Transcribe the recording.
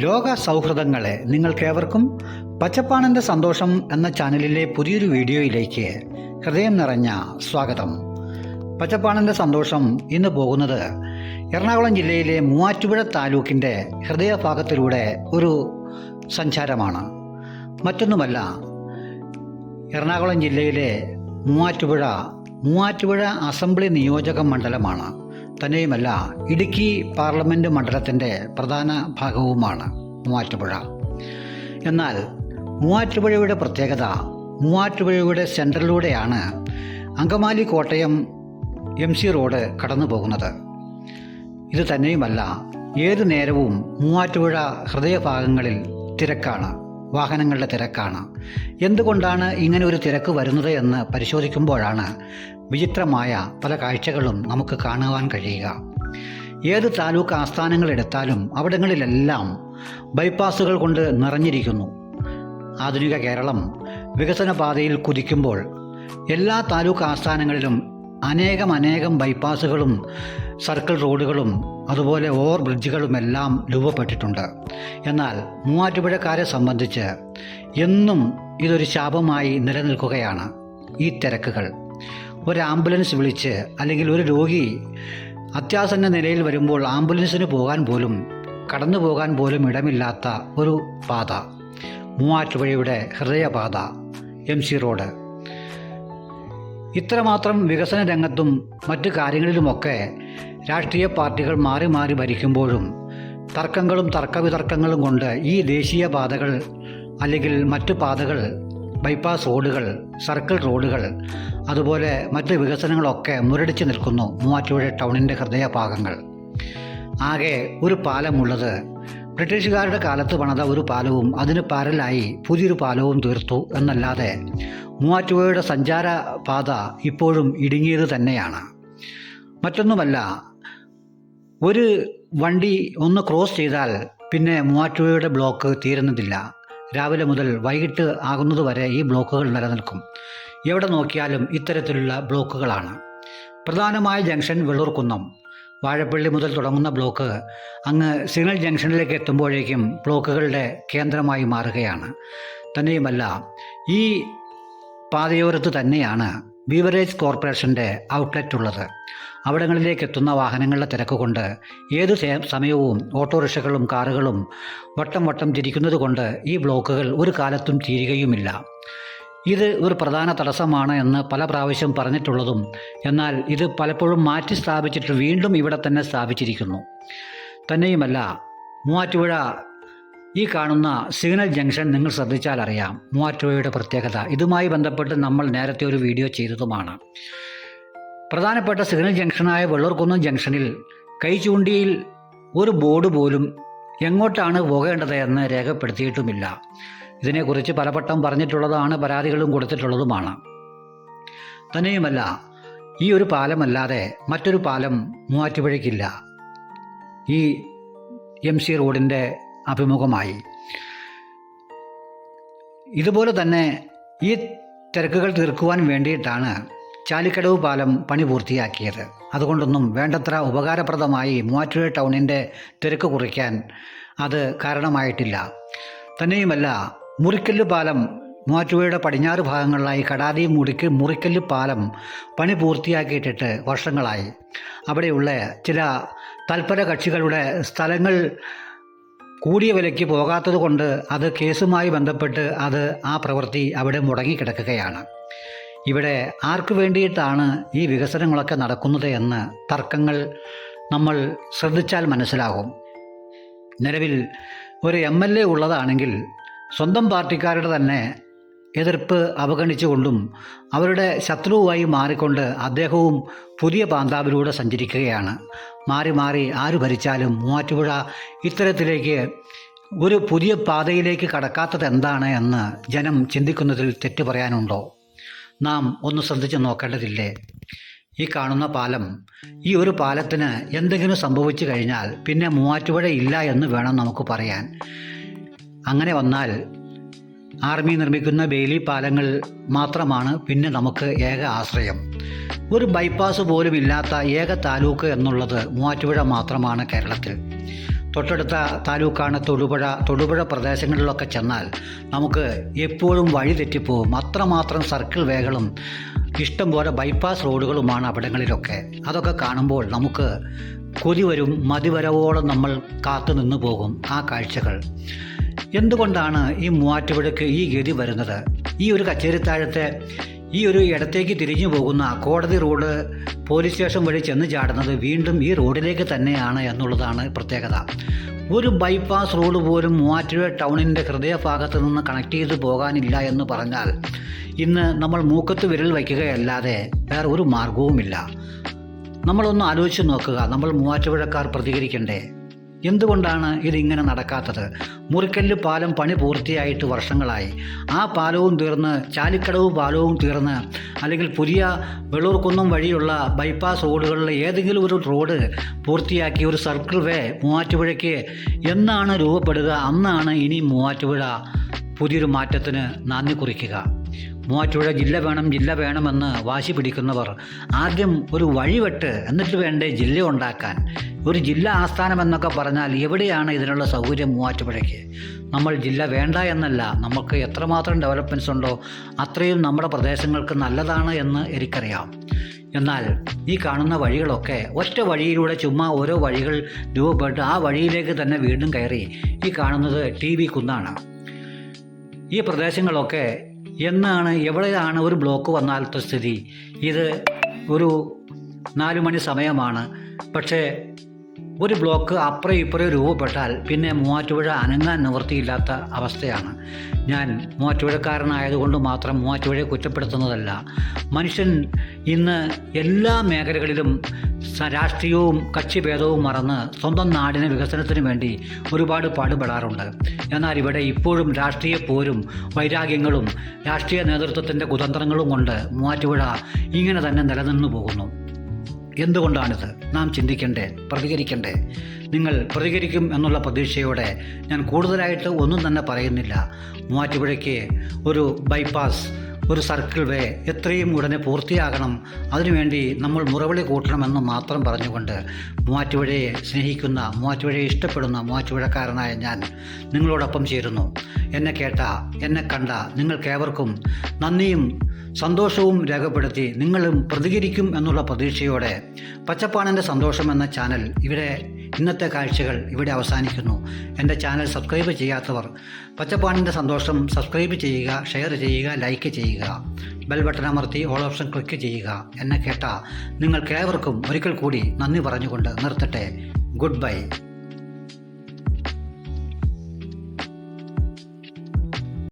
ലോക സൗഹൃദങ്ങളെ നിങ്ങൾക്കേവർക്കും പച്ചപ്പാണന്റെ സന്തോഷം എന്ന ചാനലിലെ പുതിയൊരു വീഡിയോയിലേക്ക് ഹൃദയം നിറഞ്ഞ സ്വാഗതം. പച്ചപ്പാണന്റെ സന്തോഷം ഇന്ന് പോകുന്നത് എറണാകുളം ജില്ലയിലെ മൂവാറ്റുപുഴ താലൂക്കിന്റെ ഹൃദയഭാഗത്തിലൂടെ ഒരു സഞ്ചാരമാണ്. മറ്റൊന്നുമല്ല എറണാകുളം ജില്ലയിലെ മൂവാറ്റുപുഴ മൂവാറ്റുപുഴ അസംബ്ലി നിയോജക മണ്ഡലമാണ്. തന്നെയുമല്ല ഇടുക്കി പാർലമെന്റ് മണ്ഡലത്തിന്റെ പ്രധാന ഭാഗവുമാണ് മൂവാറ്റുപുഴ. എന്നാൽ മൂവാറ്റുപുഴയുടെ പ്രത്യേകത മൂവാറ്റുപുഴയുടെ സെൻട്രലിലൂടെയാണ് Angamaly Kottayam M C road കടന്നു പോകുന്നത് ഇത് തന്നെയുമല്ല ഏതു നേരവും മൂവാറ്റുപുഴ ഹൃദയഭാഗങ്ങളിൽ തിരക്കാണ് വാഹനങ്ങളുടെ തിരക്കാണ്. എന്തുകൊണ്ടാണ് ഇങ്ങനെ ഒരു തിരക്ക് വരുന്നത് എന്ന് പരിശോധിക്കുമ്പോഴാണ് വിചിത്രമായ പല കാഴ്ചകളും നമുക്ക് കാണുവാൻ കഴിയുക. ഏത് താലൂക്ക് ആസ്ഥാനങ്ങൾ എടുത്താലും അവിടങ്ങളിലെല്ലാം ബൈപ്പാസുകൾ കൊണ്ട് നിറഞ്ഞിരിക്കുന്നു. ആധുനിക കേരളം വികസന പാതയിൽ കുതിക്കുമ്പോൾ എല്ലാ താലൂക്ക് ആസ്ഥാനങ്ങളിലും അനേകം അനേകം ബൈപ്പാസുകളും സർക്കിൾ റോഡുകളും അതുപോലെ ഓവർ ബ്രിഡ്ജുകളും എല്ലാം രൂപപ്പെട്ടിട്ടുണ്ട്. എന്നാൽ മൂവാറ്റുപുഴക്കാരെ സംബന്ധിച്ച് എന്നും ഇതൊരു ശാപമായി നിലനിൽക്കുകയാണ് ഈ തിരക്കുകൾ. ഒരു ആംബുലൻസ് വിളിച്ച് അല്ലെങ്കിൽ ഒരു രോഗി അത്യാസന്ന നിലയിൽ വരുമ്പോൾ ആംബുലൻസിന് പോകാൻ പോലും കടന്നു പോകാൻ പോലും ഇടമില്ലാത്ത ഒരു പാത. മൂവാറ്റുപുഴയുടെ ഹൃദയപാത എം സി റോഡ്. ഇത്രമാത്രം വികസന രംഗത്തും മറ്റു കാര്യങ്ങളിലുമൊക്കെ രാഷ്ട്രീയ പാർട്ടികൾ മാറി മാറി ഭരിക്കുമ്പോഴും തർക്കങ്ങളും തർക്കവിതർക്കങ്ങളും കൊണ്ട് ഈ ദേശീയ പാതകൾ അല്ലെങ്കിൽ മറ്റു പാതകൾ ബൈപ്പാസ് റോഡുകൾ സർക്കിൾ റോഡുകൾ അതുപോലെ മറ്റ് വികസനങ്ങളൊക്കെ മുരടിച്ച് നിൽക്കുന്നു മൂവാറ്റുപുഴ ടൗണിന്റെ ഹൃദയഭാഗങ്ങൾ. ആകെ ഒരു പാലമുള്ളത്. ബ്രിട്ടീഷുകാരുടെ കാലത്ത് പണിത ഒരു പാലവും അതിന് പാരലായി പുതിയൊരു പാലവും തീർത്തു എന്നല്ലാതെ മൂവാറ്റുപുഴയുടെ സഞ്ചാര പാത ഇപ്പോഴും ഇടുങ്ങിയത് തന്നെയാണ്. മറ്റൊന്നുമല്ല ഒരു വണ്ടി ഒന്ന് ക്രോസ് ചെയ്താൽ പിന്നെ മൂവാറ്റുപുഴയുടെ ബ്ലോക്ക് തീരുന്നതില്ല. രാവിലെ മുതൽ വൈകിട്ട് ആകുന്നതുവരെ ഈ ബ്ലോക്കുകൾ നിലനിൽക്കും. എവിടെ നോക്കിയാലും ഇത്തരത്തിലുള്ള ബ്ലോക്കുകളാണ്. പ്രധാനമായ ജംഗ്ഷൻ വെള്ളൂർക്കുന്നം വാഴപ്പള്ളി മുതൽ തുടങ്ങുന്ന ബ്ലോക്ക് അങ്ങ് സിഗ്നൽ ജംഗ്ഷനിലേക്ക് എത്തുമ്പോഴേക്കും ബ്ലോക്കുകളുടെ കേന്ദ്രമായി മാറുകയാണ്. തന്നെയുമല്ല ഈ പാതയോരത്ത് തന്നെയാണ് ബീവറേജ് കോർപ്പറേഷന്റെ ഔട്ട്ലെറ്റ് ഉള്ളത് അവിടങ്ങളിലേക്ക് എത്തുന്ന വാഹനങ്ങളുടെ തിരക്ക് കൊണ്ട് ഏതു സമയവും ഓട്ടോറിക്ഷകളും കാറുകളും വട്ടം വട്ടം തിരിക്കുന്നത് കൊണ്ട് ഈ ബ്ലോക്കുകൾ ഒരു കാലത്തും തീരുകയുമില്ല. ഇത് ഒരു പ്രധാന തടസ്സമാണ് എന്ന് പല പ്രാവശ്യം പറഞ്ഞിട്ടുള്ളതും എന്നാൽ ഇത് പലപ്പോഴും മാറ്റി സ്ഥാപിച്ചിട്ട് വീണ്ടും ഇവിടെ തന്നെ സ്ഥാപിച്ചിരിക്കുന്നു. തന്നെയുമല്ല മൂവാറ്റുപുഴ ഈ കാണുന്ന സിഗ്നൽ ജംഗ്ഷൻ നിങ്ങൾ ശ്രദ്ധിച്ചാൽ അറിയാം മൂവാറ്റുപുഴയുടെ പ്രത്യേകത. ഇതുമായി ബന്ധപ്പെട്ട് നമ്മൾ നേരത്തെ ഒരു വീഡിയോ ചെയ്തതുമാണ്. പ്രധാനപ്പെട്ട സിഗ്നൽ ജംഗ്ഷനായ വെള്ളൂർകുന്നം ജംഗ്ഷനിൽ കൈ ചൂണ്ടിയിൽ ഒരു ബോർഡ് പോലും എങ്ങോട്ടാണ് പോകേണ്ടത് എന്ന് രേഖപ്പെടുത്തിയിട്ടുമില്ല. ഇതിനെക്കുറിച്ച് പലവട്ടം പറഞ്ഞിട്ടുള്ളതാണ് പരാതികളും കൊടുത്തിട്ടുള്ളതുമാണ്. തന്നെയുമല്ല ഈ ഒരു പാലമല്ലാതെ മറ്റൊരു പാലം മൂവാറ്റുപുഴയ്ക്കില്ല. ഈ എം സി റോഡിന്റെ അഭിമുഖമായി. ഇതുപോലെ തന്നെ ഈ തിരക്കുകൾ തീർക്കുവാൻ വേണ്ടിയിട്ടാണ് ചാലിക്കടവ് പാലം പണി പൂർത്തിയാക്കിയത്. അതുകൊണ്ടൊന്നും വേണ്ടത്ര ഉപകാരപ്രദമായി മൂവാറ്റുപുഴ ടൗണിന്റെ തിരക്ക് കുറയ്ക്കാൻ അത് കാരണമായിട്ടില്ല. തന്നെയുമല്ല മുറിക്കല്ല് പാലം മൂവാറ്റുപുഴയുടെ പടിഞ്ഞാറ് ഭാഗങ്ങളിലായി കടാതി മുറിക്ക് മുറിക്കല്ല് പാലം പണി പൂർത്തിയാക്കിയിട്ടിട്ട് വർഷങ്ങളായി. അവിടെയുള്ള ചില തൽപര കക്ഷികളുടെ സ്ഥലങ്ങൾ കൂടിയ വിലയ്ക്ക് പോകാത്തത് കൊണ്ട് അത് കേസുമായി ബന്ധപ്പെട്ട് അത് ആ പ്രവൃത്തി അവിടെ മുടങ്ങിക്കിടക്കുകയാണ് ഇവിടെ ആർക്കു വേണ്ടിയിട്ടാണ് ഈ വികസനങ്ങളൊക്കെ നടക്കുന്നത് എന്ന് തർക്കങ്ങൾ നമ്മൾ ശ്രദ്ധിച്ചാൽ മനസ്സിലാകും. നിലവിൽ ഒരു എം എൽ എ ഉള്ളതാണെങ്കിൽ സ്വന്തം പാർട്ടിക്കാരുടെ തന്നെ എതിർപ്പ് അവഗണിച്ചുകൊണ്ടും അവരുടെ ശത്രുവായി മാറിക്കൊണ്ട് അദ്ദേഹവും പുതിയ പാന്താവിലൂടെ സഞ്ചരിക്കുകയാണ്. മാറി മാറി ആര് ഭരിച്ചാലും മൂവാറ്റുപുഴ ഇത്തരത്തിലേക്ക് ഒരു പുതിയ പാതയിലേക്ക് കടക്കാത്തത് എന്താണ് എന്ന് ജനം ചിന്തിക്കുന്നതിൽ തെറ്റു പറയാനുണ്ടോ? നാം ഒന്ന് ശ്രദ്ധിച്ച് നോക്കേണ്ടതില്ലേ? ഈ കാണുന്ന പാലം ഈ ഒരു പാലത്തിന് എന്തെങ്കിലും സംഭവിച്ചു കഴിഞ്ഞാൽ പിന്നെ മൂവാറ്റുപുഴ ഇല്ല എന്ന് വേണം നമുക്ക് പറയാൻ. അങ്ങനെ വന്നാൽ ആർമി നിർമ്മിക്കുന്ന ബെയിലി പാലങ്ങൾ മാത്രമാണ് പിന്നെ നമുക്ക് ഏക ആശ്രയം. ഒരു ബൈപ്പാസ് പോലും ഇല്ലാത്ത ഏക താലൂക്ക് എന്നുള്ളത് മൂവാറ്റുപുഴ മാത്രമാണ് കേരളത്തിൽ. തൊട്ടടുത്ത താലൂക്കാണ് തൊടുപുഴ. തൊടുപുഴ പ്രദേശങ്ങളിലൊക്കെ ചെന്നാൽ നമുക്ക് എപ്പോഴും വഴി തെറ്റിപ്പോവും. അത്രമാത്രം സർക്കിൾ വേകളും ഇഷ്ടംപോലെ ബൈപ്പാസ് റോഡുകളുമാണ് അവിടങ്ങളിലൊക്കെ. അതൊക്കെ കാണുമ്പോൾ നമുക്ക് കൊതി വരും. മതിവരവോളം നമ്മൾ കാത്തു നിന്ന് പോകും ആ കാഴ്ചകൾ. എന്തുകൊണ്ടാണ് ഈ മൂവാറ്റുപുഴയ്ക്ക് ഈ ഗതി വരുന്നത്? ഈ ഒരു കച്ചേരിത്താഴത്തെ ഈ ഒരു ഇടത്തേക്ക് തിരിഞ്ഞു പോകുന്ന കോടതി റോഡ് പോലീസ് സ്റ്റേഷൻ വഴി ചെന്ന് ചാടുന്നത് വീണ്ടും ഈ റോഡിലേക്ക് തന്നെയാണ് എന്നുള്ളതാണ് പ്രത്യേകത. ഒരു ബൈപ്പാസ് റോഡ് പോലും മൂവാറ്റുപുഴ ടൗണിന്റെ ഹൃദയഭാഗത്ത് നിന്ന് കണക്ട് ചെയ്ത് പോകാനില്ല എന്ന് പറഞ്ഞാൽ ഇന്ന് നമ്മൾ മൂക്കത്ത് വിരൽ വയ്ക്കുകയല്ലാതെ വേറെ ഒരു മാർഗവുമില്ല. നമ്മളൊന്ന് ആലോചിച്ച് നോക്കുക. നമ്മൾ മൂവാറ്റുപുഴക്കാർ പ്രതികരിക്കണ്ടേ? എന്തുകൊണ്ടാണ് ഇതിങ്ങനെ നടക്കാത്തത്? മുറിക്കല്ല് പാലം പണി പൂർത്തിയായിട്ട് വർഷങ്ങളായി. ആ പാലവും തീർന്ന് ചാലിക്കടവ് പാലവും തീർന്ന് അല്ലെങ്കിൽ പുതിയ വെള്ളൂർക്കുന്നം വഴിയുള്ള ബൈപ്പാസ് റോഡുകളിലെ ഏതെങ്കിലും ഒരു റോഡ് പൂർത്തിയാക്കി ഒരു സർക്കിൾ വേ മൂവാറ്റുപുഴയ്ക്ക് എന്നാണ് രൂപപ്പെടുക? അന്നാണ് ഇനി മൂവാറ്റുപുഴ പുതിയൊരു മാറ്റത്തിന് നാന്ദി കുറിക്കുക. മൂവാറ്റുപുഴ ജില്ല വേണം ജില്ല വേണമെന്ന് വാശി പിടിക്കുന്നവർ ആദ്യം ഒരു വഴിവെട്ട് എന്നിട്ട് വേണ്ടേ ജില്ല ഉണ്ടാക്കാൻ. ഒരു ജില്ലാ ആസ്ഥാനം എന്നൊക്കെ പറഞ്ഞാൽ എവിടെയാണ് ഇതിനുള്ള സൗകര്യം മൂവാറ്റുപുഴയ്ക്ക്? നമ്മൾ ജില്ല വേണ്ട എന്നല്ല നമുക്ക് എത്രമാത്രം ഡെവലപ്മെന്റ്സ് ഉണ്ടോ അത്രയും നമ്മുടെ പ്രദേശങ്ങൾക്ക് നല്ലതാണ് എന്ന് എനിക്കറിയാം. എന്നാൽ ഈ കാണുന്ന വഴികളൊക്കെ ഒറ്റ വഴിയിലൂടെ ചുമ്മാ ഓരോ വഴികൾ രൂപപ്പെട്ട് ആ വഴിയിലേക്ക് തന്നെ വീണ്ടും കയറി ഈ കാണുന്നത് ടി വി കുന്നാണ്. ഈ പ്രദേശങ്ങളൊക്കെ എന്നാണ് എവിടെയാണ് ഒരു ബ്ലോക്ക് വന്നാലത്തെ സ്ഥിതി? ഇത് ഒരു നാലു മണി സമയമാണ്. പക്ഷേ ഒരു ബ്ലോക്ക് അപ്പുറം ഇപ്പുറം രൂപപ്പെട്ടാൽ പിന്നെ മൂവാറ്റുപുഴ അനങ്ങാൻ നിവൃത്തിയില്ലാത്ത അവസ്ഥയാണ്. ഞാൻ മൂവാറ്റുപുഴക്കാരനായതുകൊണ്ട് മാത്രം മൂവാറ്റുപുഴയെ കുറ്റപ്പെടുത്തുന്നതല്ല. മനുഷ്യൻ ഇന്ന് എല്ലാ മേഖലകളിലും രാഷ്ട്രീയവും കക്ഷിഭേദവും മറന്ന് സ്വന്തം നാടിന് വികസനത്തിന് വേണ്ടി ഒരുപാട് പാടുപെടാറുണ്ട്. എന്നാൽ ഇവിടെ ഇപ്പോഴും രാഷ്ട്രീയ പോരും വൈരാഗ്യങ്ങളും രാഷ്ട്രീയ നേതൃത്വത്തിന്റെ കുതന്ത്രങ്ങളും കൊണ്ട് മൂവാറ്റുപുഴ ഇങ്ങനെ തന്നെ നിലനിന്നു പോകുന്നു. എന്തുകൊണ്ടാണിത്? നാം ചിന്തിക്കണ്ടേ പ്രതികരിക്കണ്ടേ? നിങ്ങൾ പ്രതികരിക്കും എന്നുള്ള പ്രതീക്ഷയോടെ ഞാൻ കൂടുതലായിട്ട് ഒന്നും തന്നെ പറയുന്നില്ല. മൂവാറ്റുപുഴയ്ക്ക് ഒരു ബൈപ്പാസ് ഒരു സർക്കിൾ വേ എത്രയും ഉടനെ പൂർത്തിയാകണം. അതിനുവേണ്ടി നമ്മൾ മുറവിളി കൂട്ടണമെന്ന് മാത്രം പറഞ്ഞുകൊണ്ട് മൂവാറ്റുപുഴയെ സ്നേഹിക്കുന്ന മൂവാറ്റുപുഴയെ ഇഷ്ടപ്പെടുന്ന മൂവാറ്റുപുഴക്കാരനായ ഞാൻ നിങ്ങളോടൊപ്പം ചേരുന്നു. എന്നെ കേട്ട എന്നെ കണ്ട നിങ്ങൾക്കേവർക്കും നന്ദിയും സന്തോഷവും രേഖപ്പെടുത്തി നിങ്ങളും പ്രതികരിക്കും എന്നുള്ള പ്രതീക്ഷയോടെ പച്ചപ്പാണിന്റെ സന്തോഷം എന്ന ചാനൽ ഇവിടെ ഇന്നത്തെ കാഴ്ചകൾ ഇവിടെ അവസാനിക്കുന്നു. എന്റെ ചാനൽ സബ്സ്ക്രൈബ് ചെയ്യാത്തവർ പച്ചപ്പാണിന്റെ സന്തോഷം സബ്സ്ക്രൈബ് ചെയ്യുക ഷെയർ ചെയ്യുക ലൈക്ക് ചെയ്യുക. ബെൽ ബട്ടൺ അമർത്തി ഓൾ ഓപ്ഷൻ ക്ലിക്ക് ചെയ്യുക എന്നെ കേട്ട നിങ്ങൾക്കേവർക്കും ഒരിക്കൽ കൂടി നന്ദി പറഞ്ഞുകൊണ്ട് നിർത്തട്ടെ. Good bye.